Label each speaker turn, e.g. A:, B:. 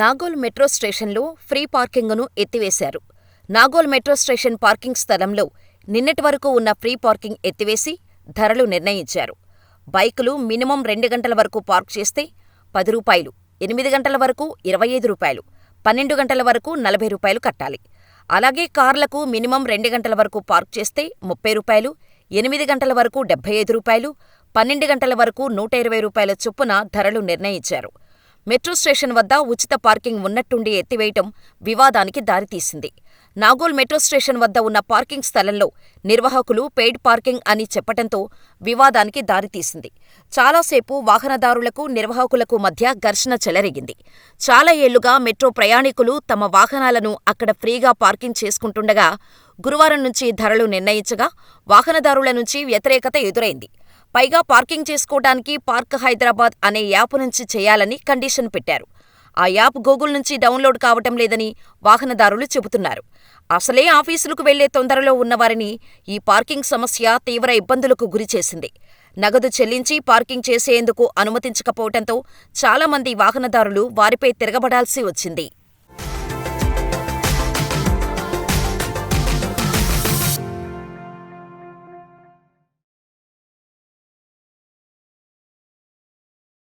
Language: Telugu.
A: నాగోల్ మెట్రో స్టేషన్లో ఫ్రీ పార్కింగును ఎత్తివేశారు. నాగోల్ మెట్రో స్టేషన్ పార్కింగ్ స్థలంలో నిన్నటి వరకు ఉన్న ఫ్రీ పార్కింగ్ ఎత్తివేసి ధరలు నిర్ణయించారు. బైకులు మినిమం రెండు గంటల వరకు పార్క్ చేస్తే పది రూపాయలు, ఎనిమిది గంటల వరకు ఇరవై ఐదు రూపాయలు, పన్నెండు గంటల వరకు నలభై రూపాయలు కట్టాలి. అలాగే కార్లకు మినిమం రెండు గంటల వరకు పార్క్ చేస్తే ముప్పై రూపాయలు, ఎనిమిది గంటల వరకు డెబ్బై ఐదు రూపాయలు, పన్నెండు గంటల వరకు నూట ఇరవై రూపాయల చొప్పున ధరలు నిర్ణయించారు. మెట్రో స్టేషన్ వద్ద ఉచిత పార్కింగ్ ఉన్నట్టుండి ఎత్తివేయటం వివాదానికి దారితీసింది. నాగోల్ మెట్రో స్టేషన్ వద్ద ఉన్న పార్కింగ్ స్థలంలో నిర్వాహకులు పెయిడ్ పార్కింగ్ అని చెప్పటంతో వివాదానికి దారితీసింది. చాలాసేపు వాహనదారులకు, నిర్వాహకులకు మధ్య ఘర్షణ చెలరేగింది. చాలా ఏళ్ళుగా మెట్రో ప్రయాణికులు తమ వాహనాలను అక్కడ ఫ్రీగా పార్కింగ్ చేసుకుంటుండగా గురువారం నుంచి ధరలు నిర్ణయించగా వాహనదారుల నుంచి వ్యతిరేకత ఎదురైంది. పైగా పార్కింగ్ చేసుకోవడానికి పార్క్ హైదరాబాద్ అనే యాప్ నుంచి చేయాలని కండిషన్ పెట్టారు. ఆ యాప్ గూగుల్ నుంచి డౌన్లోడ్ కావటం లేదని వాహనదారులు చెబుతున్నారు. అసలే ఆఫీసులకు వెళ్ళే తొందరలో ఉన్నవారిని ఈ పార్కింగ్ సమస్య తీవ్ర ఇబ్బందులకు గురిచేసింది. నగదు చెల్లించి పార్కింగ్ చేసేందుకు అనుమతించకపోవటంతో చాలామంది వాహనదారులు వారిపై తిరగబడాల్సి వచ్చింది.